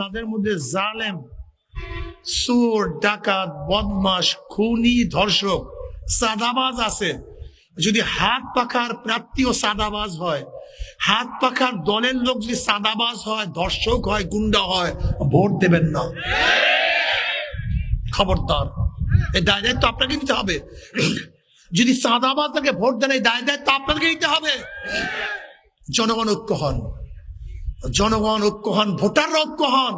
তাদের মধ্যে জালেম সুর ডাকাত বদমাস খুনি, ধর্ষক সাদাবাজ আছে। যদি হাত পাখার প্রাপ্তিও সাদাবাজ হয়, হাত পাখার দলের লোক যদি সাদাবাজ হয়, ধর্ষক হয়, গুন্ডা হয়, ভোট দেবেন না। খবরদার। এই দায় দায়িত্ব আপনাকে নিতে হবে। যদি সাদাবাজ তাকে ভোট দেন, এই দায় দায়িত্ব আপনাকে নিতে হবে। জনগণ ঐক্য হন। জনগণ ঐক্য হন ভোটার ঐক্য হন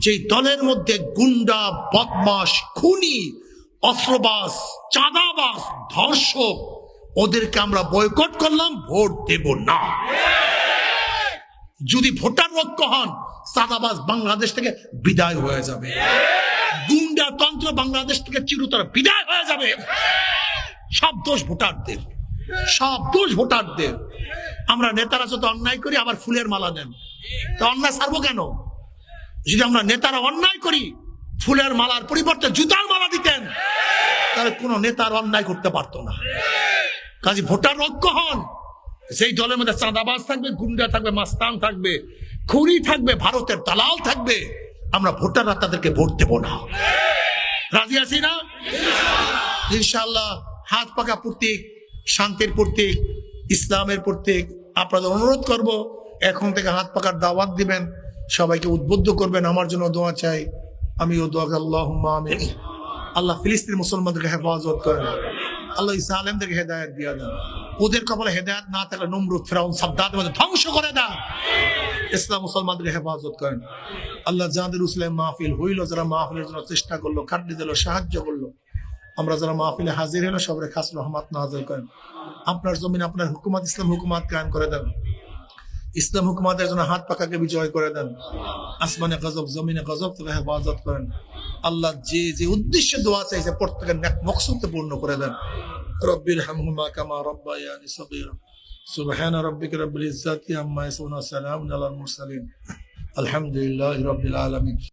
যে দলের মধ্যে গুন্ডা বদমাস খুনি, অস্ত্রবাস, চাঁদাবাস, ধর্ষক, ওদেরকে আমরা বয়কট করলাম, ভোট দেব না। যদি ভোটার ঐক্য হন সাদাবাস বাংলাদেশ থেকে বিদায় হয়ে যাবে। গুন্ডা তন্ত্র বাংলাদেশ থেকে চিরতর বিদায় হয়ে যাবে। সব দোষ ভোটারদের। সব দোষ ভোটারদের। আমরা নেতারা যত অন্যায় করি, আবার ফুলের মালা দেন। তো অন্যায় সারবো কেন? যদি আমরা নেতারা অন্যায় করি, ফুলের মালার পরিবর্তে জুতার মালা দিতেন, তাহলে কোনো নেতার অন্যায় করতে পারতো না। কাজে ভোটার ঐক্য হন। সেই দলের মধ্যে চাঁদাবাজ থাকবে, গুন্ডা থাকবে, মাস্তান থাকবে খুরি থাকবে, ভারতের দালাল থাকবে, আমরা ভোটাররা তাদেরকে ভোট দেব না। রাজি আছি না? ইনশাল্লাহ হাত পাকা প্রতীক, শান্তির প্রতীক ইসলামের প্রতীক আপনাদের অনুরোধ করব, এখন থেকে হাত পাকার দাওয়াত দিবেন, সবাইকে উদ্বুদ্ধ করবেন, আমার জন্য দোয়া চাই। আমিও দোয়া আল্লাহ আমি আল্লাহ ফিলিস্তিন মুসলমানদেরকে হেফাজত করেন। আল্লাহ ইসা আলমদেরকে হেদায়ত দিয়ে দেন। ওদের কপালে হেদায়ত না থাকলে নমরুদ, ফেরাউন সাবদাত ধ্বংস করে দেন। ইসলাম মুসলমানদেরকে হেফাজত করেন। আল্লাহ জাহাদের উসলাম মাহফিল হইল, যারা মাহফিলের জন্য চেষ্টা করল, খাটনি দিল, সাহায্য করল আমরা যারা মাহফিলে হাজির হলো সবরে খাস রহমত নাজল করেন। আপনার জমিন, আপনার হুকুমত, ইসলাম হুকুমত কায়েম করে দেন। ইসলাম হুকুমাতের জন্য হাত পাকাকে বিজয় করে দেন। আসমানে গজব, জমিনে গজব তবে হেফাজত করেন। আল্লাহ যে যে উদ্দেশ্যে দোয়া চাইছে, প্রত্যেকের ন্যাক মকসুদকে পূর্ণ করে দেন। রব্বির হামহুমা কামা রব্বায়ানি সগীরা। সুবহান রব্বিকা রব্বিল ইজ্জাতি আম্মা ইয়াসিফুন ওয়া সালামুন আলাল মুরসালিন। আলহামদুলিল্লাহি রব্বিল আলামিন।